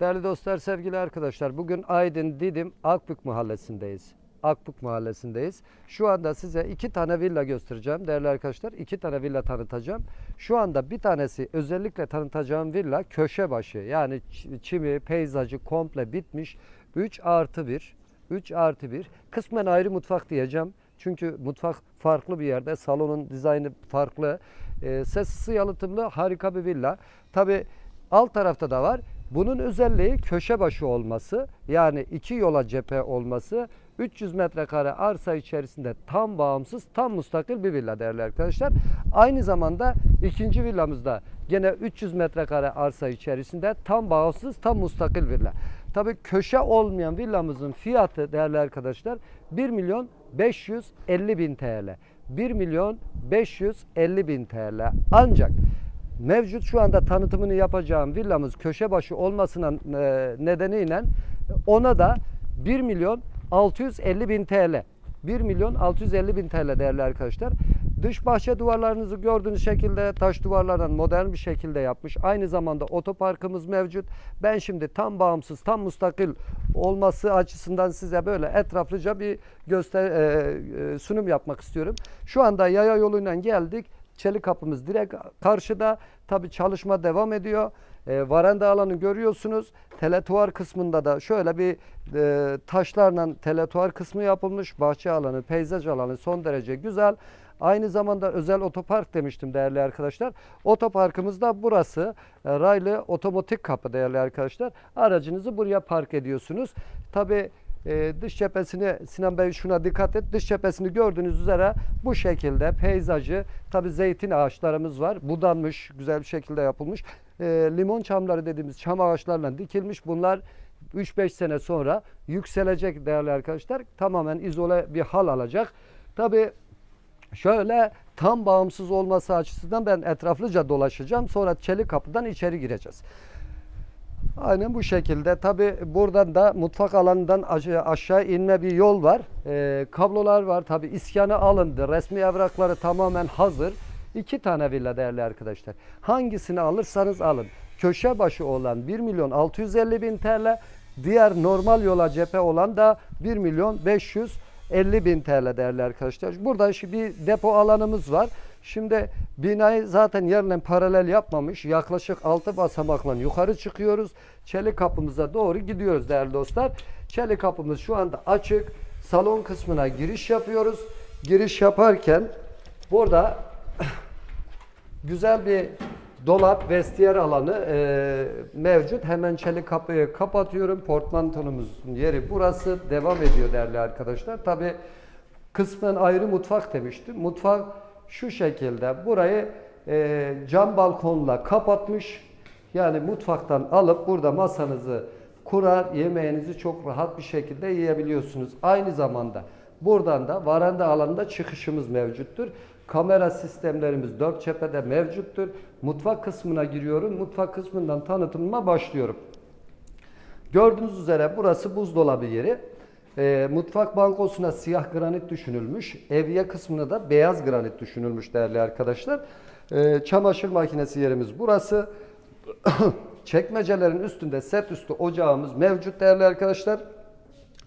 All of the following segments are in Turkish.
Değerli dostlar, sevgili arkadaşlar, bugün Aydın Didim Akbük Mahallesi'ndeyiz. Akbük Mahallesi'ndeyiz. Şu anda size iki tane villa göstereceğim değerli arkadaşlar. iki tane villa tanıtacağım. Şu anda bir tanesi özellikle tanıtacağım villa köşe başı. Yani çimi, peyzajı komple bitmiş. 3 artı 1. 3 artı 1. Kısmen ayrı mutfak diyeceğim. Çünkü mutfak farklı bir yerde. Salonun dizaynı farklı. Ee, sessiz yalıtımlı harika bir villa. Tabi alt tarafta da var. Bunun özelliği köşe başı olması. Yani iki yola cephe olması. 300 metrekare arsa içerisinde tam bağımsız, tam müstakil bir villa değerli arkadaşlar. Aynı zamanda ikinci villamızda gene 300 metrekare arsa içerisinde tam bağımsız, tam müstakil villa. Tabii köşe olmayan villamızın fiyatı değerli arkadaşlar 1 milyon 550 bin TL. 1 milyon 550 bin TL. Ancak mevcut şu anda tanıtımını yapacağım villamız köşe başı olmasına e, nedeniyle ona da 1 milyon 650 bin TL. 1 milyon 650 bin TL değerli arkadaşlar. Dış bahçe duvarlarınızı gördüğünüz şekilde taş duvarlardan modern bir şekilde yapmış. Aynı zamanda otoparkımız mevcut. Ben şimdi tam bağımsız, tam müstakil olması açısından size böyle etraflıca bir göster e, e, sunum yapmak istiyorum. Şu anda yaya yoluyla geldik. Çelik kapımız direkt karşıda. Tabi çalışma devam ediyor. E, varanda alanı görüyorsunuz. Teletuar kısmında da şöyle bir e, taşlarla teletuar kısmı yapılmış. Bahçe alanı, peyzaj alanı son derece güzel. Aynı zamanda özel otopark demiştim değerli arkadaşlar. Otoparkımız da burası. E, raylı otomatik kapı değerli arkadaşlar. Aracınızı buraya park ediyorsunuz. Tabi e, dış cephesini Sinan Bey şuna dikkat et. Dış cephesini gördüğünüz üzere bu şekilde peyzajı tabi zeytin ağaçlarımız var. Budanmış, güzel bir şekilde yapılmış. E, limon çamları dediğimiz çam ağaçlarla dikilmiş. Bunlar 3-5 sene sonra yükselecek değerli arkadaşlar. Tamamen izole bir hal alacak. Tabi Şöyle tam bağımsız olması açısından ben etraflıca dolaşacağım. Sonra çelik kapıdan içeri gireceğiz. Aynen bu şekilde. Tabi buradan da mutfak alanından aşağı, inme bir yol var. Ee, kablolar var. Tabi iskanı alındı. Resmi evrakları tamamen hazır. İki tane villa değerli arkadaşlar. Hangisini alırsanız alın. Köşe başı olan 1 milyon 650 bin TL. Diğer normal yola cephe olan da 1 milyon 550 bin TL değerli arkadaşlar. Burada şu bir depo alanımız var. Şimdi binayı zaten yerle paralel yapmamış. Yaklaşık 6 basamakla yukarı çıkıyoruz. Çelik kapımıza doğru gidiyoruz değerli dostlar. Çelik kapımız şu anda açık. Salon kısmına giriş yapıyoruz. Giriş yaparken burada güzel bir dolap, vestiyer alanı e, mevcut. Hemen çelik kapıyı kapatıyorum. Portmantonumuzun yeri burası. Devam ediyor değerli arkadaşlar. Tabi kısmen ayrı mutfak demiştim. Mutfak şu şekilde burayı e, cam balkonla kapatmış. Yani mutfaktan alıp burada masanızı kurar, yemeğinizi çok rahat bir şekilde yiyebiliyorsunuz. Aynı zamanda buradan da varanda alanında çıkışımız mevcuttur. Kamera sistemlerimiz dört cephede mevcuttur. Mutfak kısmına giriyorum. Mutfak kısmından tanıtımıma başlıyorum. Gördüğünüz üzere burası buzdolabı yeri. Ee, mutfak bankosuna siyah granit düşünülmüş. Evye kısmına da beyaz granit düşünülmüş değerli arkadaşlar. Ee, çamaşır makinesi yerimiz burası. Çekmecelerin üstünde set üstü ocağımız mevcut değerli arkadaşlar.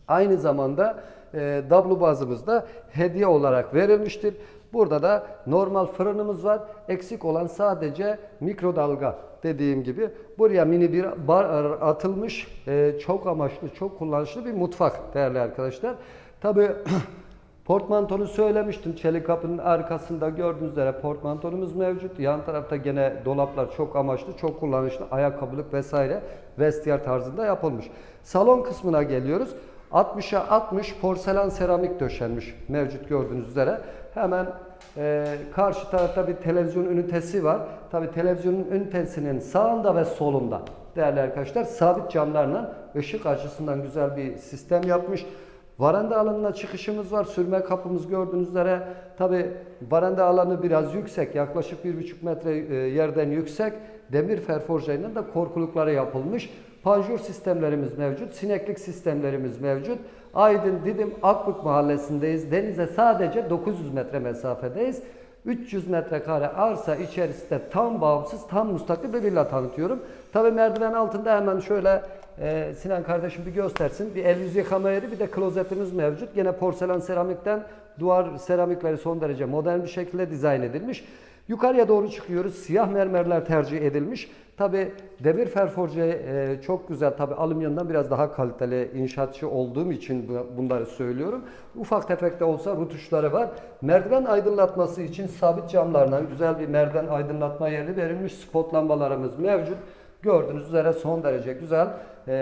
Aynı zamanda e, dablo bazımız da hediye olarak verilmiştir. Burada da normal fırınımız var. Eksik olan sadece mikrodalga dediğim gibi. Buraya mini bir bar atılmış. E, çok amaçlı, çok kullanışlı bir mutfak değerli arkadaşlar. Tabii Portmantonu söylemiştim. Çelik kapının arkasında gördüğünüz üzere portmantonumuz mevcut. Yan tarafta gene dolaplar çok amaçlı, çok kullanışlı. Ayakkabılık vesaire vestiyer tarzında yapılmış. Salon kısmına geliyoruz. 60'a 60 porselen seramik döşenmiş mevcut gördüğünüz üzere. Hemen e, karşı tarafta bir televizyon ünitesi var. Tabi televizyonun ünitesinin sağında ve solunda değerli arkadaşlar sabit camlarla ışık açısından güzel bir sistem yapmış. Varanda alanına çıkışımız var. Sürme kapımız gördüğünüz üzere. Tabi varanda alanı biraz yüksek. Yaklaşık 1,5 metre e, yerden yüksek. Demir ferforjayla da korkulukları yapılmış. Panjur sistemlerimiz mevcut. Sineklik sistemlerimiz mevcut. Aydın Didim Akbük mahallesindeyiz. Denize sadece 900 metre mesafedeyiz. 300 metrekare arsa içerisinde tam bağımsız, tam müstakil bir villa tanıtıyorum. Tabi merdiven altında hemen şöyle e, Sinan kardeşim bir göstersin. Bir el yüz yıkama yeri bir de klozetimiz mevcut. Gene porselen seramikten duvar seramikleri son derece modern bir şekilde dizayn edilmiş. Yukarıya doğru çıkıyoruz. Siyah mermerler tercih edilmiş. Tabi demir ferforje e, çok güzel. Tabi alüminyumdan biraz daha kaliteli inşaatçı olduğum için bu- bunları söylüyorum. Ufak tefek de olsa rutuşları var. Merdiven aydınlatması için sabit camlardan güzel bir merdiven aydınlatma yeri verilmiş. Spot lambalarımız mevcut. Gördüğünüz üzere son derece güzel, e,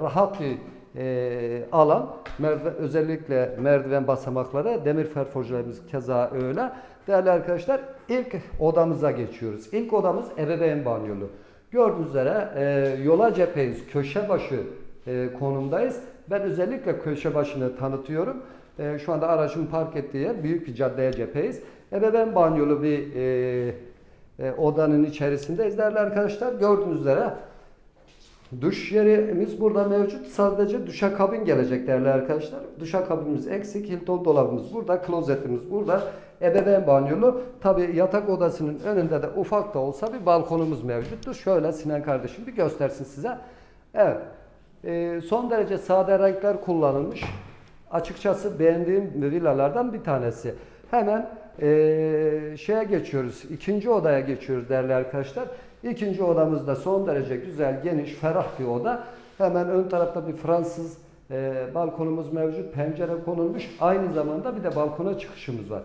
rahat bir e, alan. Merdiven, özellikle merdiven basamakları, demir ferforjelerimiz keza öyle. Değerli arkadaşlar ilk odamıza geçiyoruz. İlk odamız ebeveyn banyolu. Gördüğünüz üzere e, yola cepheyiz, köşe başı e, konumdayız. Ben özellikle köşe başını tanıtıyorum. E, şu anda aracımı park ettiği yer büyük bir caddeye cepheyiz. Ebeveyn banyolu bir e, e, odanın içerisindeyiz değerli arkadaşlar. Gördüğünüz üzere duş yerimiz burada mevcut. Sadece duşakabin gelecek değerli arkadaşlar. Duşakabinimiz eksik. Hilton dolabımız burada. Klozetimiz burada. Ebeveyn banyolu. Tabi yatak odasının önünde de ufak da olsa bir balkonumuz mevcuttur. Şöyle Sinan kardeşim bir göstersin size. Evet. Ee, son derece sade renkler kullanılmış. Açıkçası beğendiğim villalardan bir tanesi. Hemen ee, şeye geçiyoruz. ikinci odaya geçiyoruz değerli arkadaşlar. İkinci odamızda son derece güzel, geniş, ferah bir oda. Hemen ön tarafta bir Fransız e, balkonumuz mevcut. Pencere konulmuş. Aynı zamanda bir de balkona çıkışımız var.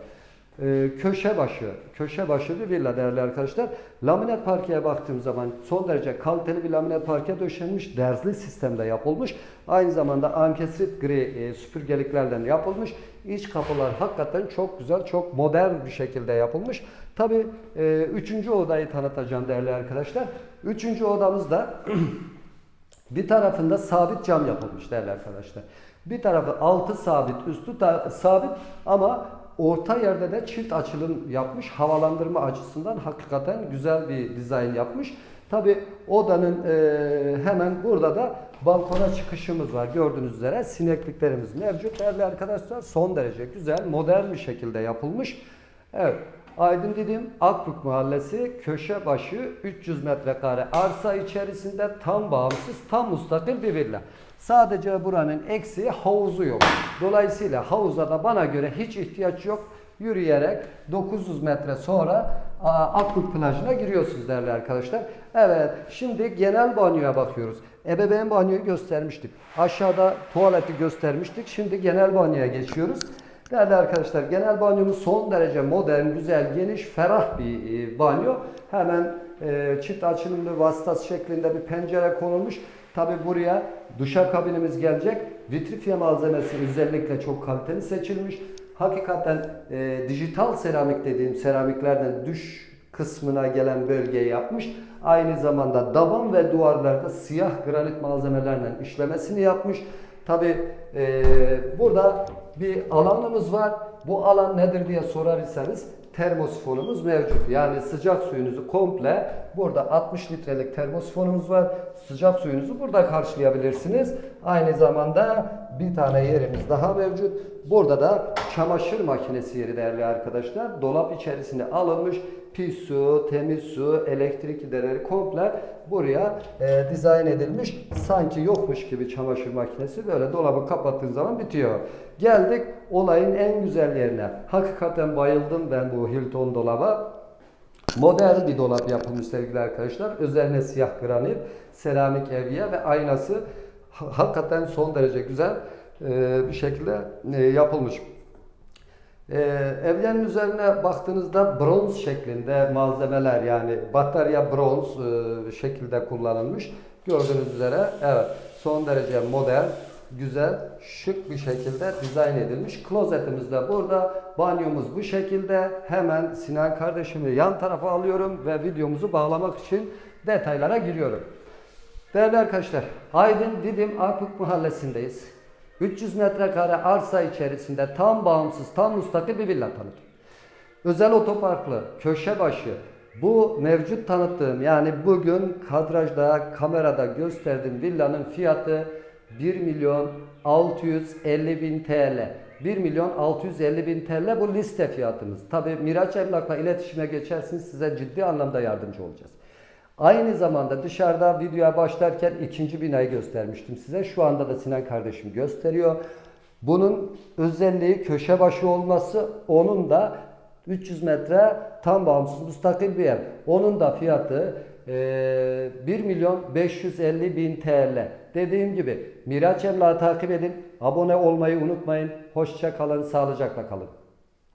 E, köşe başı, köşe başı bir villa değerli arkadaşlar. Laminat parkeye baktığım zaman son derece kaliteli bir laminat parke döşenmiş, derzli sistemde yapılmış. Aynı zamanda ankesrit gri e, süpürgeliklerden yapılmış. İç kapılar hakikaten çok güzel, çok modern bir şekilde yapılmış. Tabii e, üçüncü odayı tanıtacağım değerli arkadaşlar. Üçüncü odamızda bir tarafında sabit cam yapılmış değerli arkadaşlar. Bir tarafı altı sabit, üstü sabit ama orta yerde de çift açılım yapmış. Havalandırma açısından hakikaten güzel bir dizayn yapmış. Tabi odanın e, hemen burada da balkona çıkışımız var. Gördüğünüz üzere sinekliklerimiz mevcut. Değerli arkadaşlar son derece güzel, modern bir şekilde yapılmış. Evet. Aydın dedim Akbük Mahallesi köşe başı 300 metrekare arsa içerisinde tam bağımsız, tam müstakil bir villa. Sadece buranın eksiği havuzu yok. Dolayısıyla havuza da bana göre hiç ihtiyaç yok. Yürüyerek 900 metre sonra aa, Akbük plajına giriyorsunuz değerli arkadaşlar. Evet şimdi genel banyoya bakıyoruz. Ebeveyn banyoyu göstermiştik. Aşağıda tuvaleti göstermiştik. Şimdi genel banyoya geçiyoruz. Değerli arkadaşlar genel banyomuz son derece modern, güzel, geniş, ferah bir e, banyo. Hemen e, çift açılımlı vasıtası şeklinde bir pencere konulmuş. Tabi buraya duşakabinimiz gelecek. Vitrifiye malzemesi özellikle çok kaliteli seçilmiş. Hakikaten e, dijital seramik dediğim seramiklerden düş kısmına gelen bölgeyi yapmış. Aynı zamanda taban ve duvarlarda siyah granit malzemelerle işlemesini yapmış. Tabi burada bir alanımız var. Bu alan nedir diye sorarsanız termosifonumuz mevcut. Yani sıcak suyunuzu komple burada 60 litrelik termosifonumuz var. Sıcak suyunuzu burada karşılayabilirsiniz. Aynı zamanda bir tane yerimiz daha mevcut. Burada da çamaşır makinesi yeri değerli arkadaşlar. Dolap içerisine alınmış pis su, temiz su, elektrik giderleri komple buraya e, dizayn edilmiş. Sanki yokmuş gibi çamaşır makinesi böyle dolabı kapattığın zaman bitiyor. Geldik olayın en güzel yerine. Hakikaten bayıldım ben bu Hilton dolaba. Modern bir dolap yapılmış sevgili arkadaşlar. Üzerine siyah granit, seramik evye ve aynası ha- hakikaten son derece güzel e, bir şekilde e, yapılmış. Ee, evlerin üzerine baktığınızda bronz şeklinde malzemeler yani batarya bronz e, şekilde kullanılmış. Gördüğünüz üzere evet son derece modern, güzel, şık bir şekilde dizayn edilmiş. Klozetimiz de burada, banyomuz bu şekilde. Hemen Sinan kardeşimi yan tarafa alıyorum ve videomuzu bağlamak için detaylara giriyorum. Değerli arkadaşlar, Aydın Didim Akbük Mahallesi'ndeyiz. 300 metrekare arsa içerisinde tam bağımsız, tam müstakil bir villa tanıtım. Özel otoparklı, köşe başı. Bu mevcut tanıttığım yani bugün kadrajda, kamerada gösterdiğim villanın fiyatı 1 milyon 650 bin TL. 1 milyon 650 bin TL bu liste fiyatımız. Tabi Miraç Emlak'la iletişime geçersiniz size ciddi anlamda yardımcı olacağız. Aynı zamanda dışarıda videoya başlarken ikinci binayı göstermiştim size. Şu anda da Sinan kardeşim gösteriyor. Bunun özelliği köşe başı olması. Onun da 300 metre tam bağımsız müstakil bir ev. Onun da fiyatı eee 1 milyon 550 bin TL. Dediğim gibi Miraç Emlak'ı takip edin. Abone olmayı unutmayın. Hoşça kalın, sağlıcakla kalın.